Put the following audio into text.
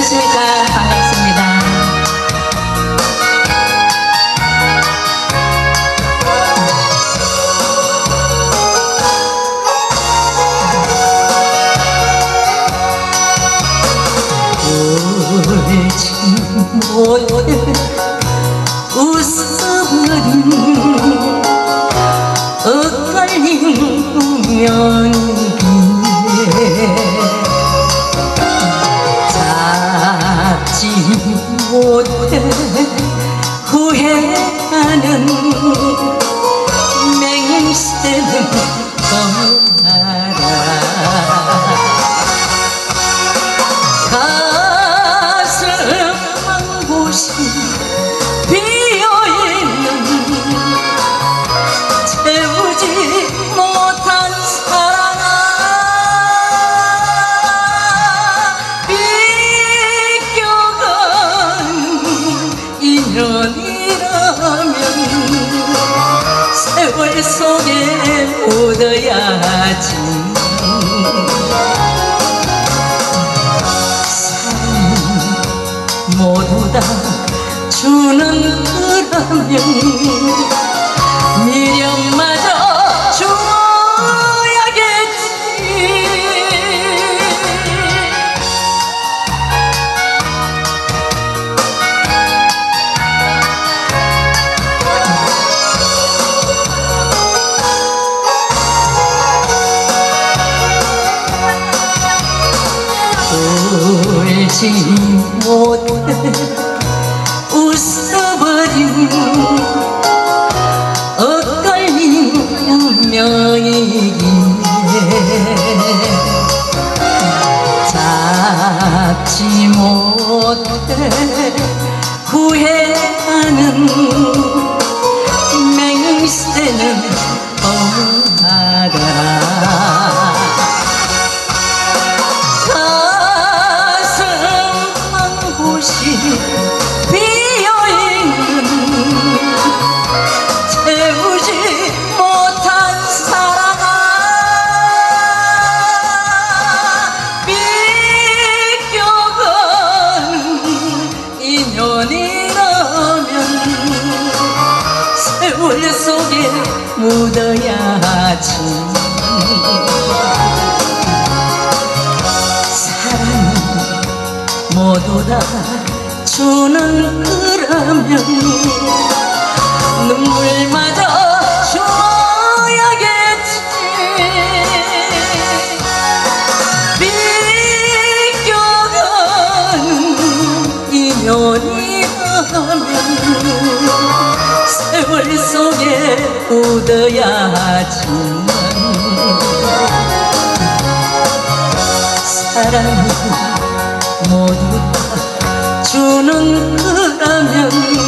안녕하십니까 반갑습니다. 엇갈린 운 못해 후회하는 맹세는 떠나라 속에 묻어야지. 모두 다 주는 거라면 미련마저 울지 못해 웃어버린 엇갈린 운명이기에. 잡지 못해 10년이라면 세월 속에 묻어야지. 사랑은 모두 다 주는 거라면 눈물마저 속에 묻어야지만 사랑은 모두 다 주는 거라면